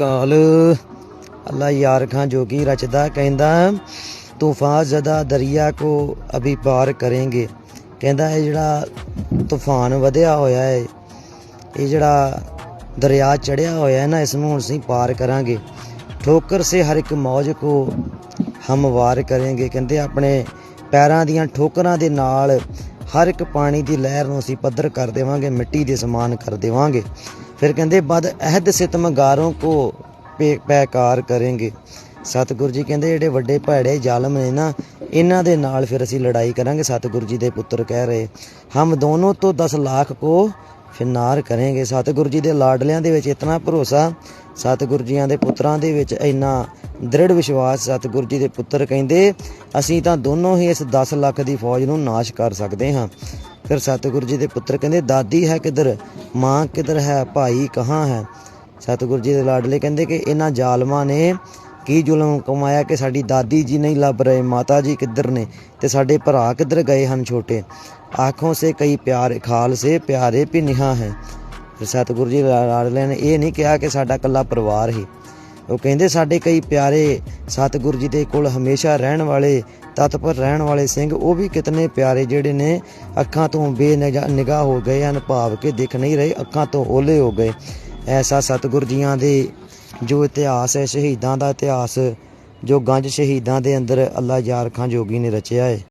ਕਾਲ ਅੱਲਾ ਯਾਰ ਖਾਂ ਜੋਗੀ ਰਚਦਾ ਕਹਿੰਦਾ ਤੂਫਾਨ ਜ਼ਦਾ ਦਰਿਆ ਕੋ ਅਭੀ ਪਾਰ ਕरेंगे ਕਹਿੰਦਾ, ਇਹ ਜਿਹੜਾ ਤੂਫਾਨ ਵਧਿਆ ਹੋਇਆ ਹੈ ਇਹ ਜਿਹੜਾ ਦਰਿਆ ਚੜਿਆ ਹੋਇਆ ਹੈ ਨਾ, ਇਸ ਨੂੰ ਹੁਣ ਅਸੀਂ ਪਾਰ ਕਰਾਂਗੇ। ਠੋਕਰ ਸੇ ਹਰ ਇੱਕ ਮੌਜ ਕੋ ਹਮਵਾਰ ਕਰਾਂਗੇ। ਕਹਿੰਦੇ, ਆਪਣੇ ਪੈਰਾਂ ਦੀਆਂ ਠੋਕਰਾਂ ਦੇ ਨਾਲ ਹਰ ਇੱਕ ਪਾਣੀ ਦੀ ਲਹਿਰ ਨੂੰ ਅਸੀਂ ਪੱਧਰ ਕਰ ਦੇਵਾਂਗੇ, ਮਿੱਟੀ ਦੇ ਸਮਾਨ ਕਰ ਦੇਵਾਂਗੇ। ਫਿਰ ਕਹਿੰਦੇ, ਬਦ ਅਹਿਦ ਸਿਤਮਗਾਰੋਂ ਕੋ ਪੇ- ਪੈਕਾਰ ਕਰਾਂਗੇ। ਸਤਿਗੁਰੂ ਜੀ ਕਹਿੰਦੇ, ਜਿਹੜੇ ਵੱਡੇ ਭੈੜੇ ਜ਼ਾਲਮ ਨੇ ਨਾ, ਇਹਨਾਂ ਦੇ ਨਾਲ ਫਿਰ ਅਸੀਂ ਲੜਾਈ ਕਰਾਂਗੇ, ਸਤਿਗੁਰੂ ਜੀ ਦੇ ਪੁੱਤਰ ਕਹਿ ਰਹੇ। ਹਮ ਦੋਨੋਂ ਤੋਂ 10 ਲੱਖ ਕੋ ਫਿਨਾਰ ਕਰਾਂਗੇ। ਸਤਿਗੁਰੂ ਜੀ ਦੇ ਲਾਡਲਿਆਂ ਦੇ ਵਿੱਚ ਇਤਨਾ ਭਰੋਸਾ, ਸਤਿਗੁਰੂ ਜੀਆਂ ਦੇ ਪੁੱਤਰਾਂ ਦੇ ਵਿੱਚ ਇੰਨਾ ਦ੍ਰਿੜ ਵਿਸ਼ਵਾਸ, ਸਤਿਗੁਰੂ ਜੀ ਦੇ ਪੁੱਤਰ ਕਹਿੰਦੇ, ਅਸੀਂ ਤਾਂ ਦੋਨੋਂ ਹੀ ਇਸ 10 ਲੱਖ ਦੀ ਫੌਜ ਨੂੰ ਨਾਸ਼ ਕਰ ਸਕਦੇ ਹਾਂ। ਫਿਰ ਸਤਿਗੁਰੂ ਜੀ ਦੇ ਪੁੱਤਰ ਕਹਿੰਦੇ, ਦਾਦੀ ਹੈ ਕਿਧਰ? ਮਾਂ ਕਿਧਰ ਹੈ? ਭਾਈ ਕਹਾਂ ਹੈ? ਸਤਿਗੁਰੂ ਜੀ ਦੇ ਲਾਡਲੇ ਕਹਿੰਦੇ ਕਿ ਇਹਨਾਂ ਜ਼ਾਲਮਾਂ ਨੇ ਕੀ ਜ਼ੁਲਮ ਕਮਾਇਆ ਕਿ ਸਾਡੀ ਦਾਦੀ ਜੀ ਨਹੀਂ ਲੱਭ ਰਹੇ, ਮਾਤਾ ਜੀ ਕਿੱਧਰ ਨੇ ਤੇ ਸਾਡੇ ਭਰਾ ਕਿੱਧਰ ਗਏ ਹਨ ਛੋਟੇ? ਆਖੋਂ ਸੇ ਕਈ ਪਿਆਰ, ਖਾਲ ਸੇ ਪਿਆਰੇ ਵੀ ਨਿਹਾ ਹੈ। ਫਿਰ ਸਤਿਗੁਰੂ ਜੀ ਲਾ- ਲਾਡਲੇ ਨੇ ਇਹ ਨਹੀਂ ਕਿਹਾ ਕਿ ਸਾਡਾ ਕੱਲਾ ਪਰਿਵਾਰ ਹੀ ਉਹ ਕਹਿੰਦੇ ਸਾਡੇ ਕਈ ਪਿਆਰੇ ਸਤਿਗੁਰੂ ਜੀ ਦੇ ਕੋਲ ਹਮੇਸ਼ਾ ਰਹਿਣ ਵਾਲੇ, ਤਤਪਰ ਰਹਿਣ ਵਾਲੇ ਸਿੰਘ, ਉਹ ਵੀ ਕਿਤਨੇ ਪਿਆਰੇ ਜਿਹੜੇ ਨੇ, ਅੱਖਾਂ ਤੋਂ ਬੇਨਿਗਾਹ ਹੋ ਗਏ ਹਨ, ਭਾਵ ਕਿ ਦਿਖ ਨਹੀਂ ਰਹੇ, ਅੱਖਾਂ ਤੋਂ ਓਲੇ ਹੋ ਗਏ। ਐਸਾ ਸਤਿਗੁਰ ਜੀਆਂ ਦੇ ਜੋ ਇਤਿਹਾਸ ਹੈ, ਸ਼ਹੀਦਾਂ ਦਾ ਇਤਿਹਾਸ, ਜੋ ਗੰਜ ਸ਼ਹੀਦਾਂ ਦੇ ਅੰਦਰ ਅੱਲਾ ਯਾਰ ਖਾਂ ਜੋਗੀ ਨੇ ਰਚਿਆ ਹੈ।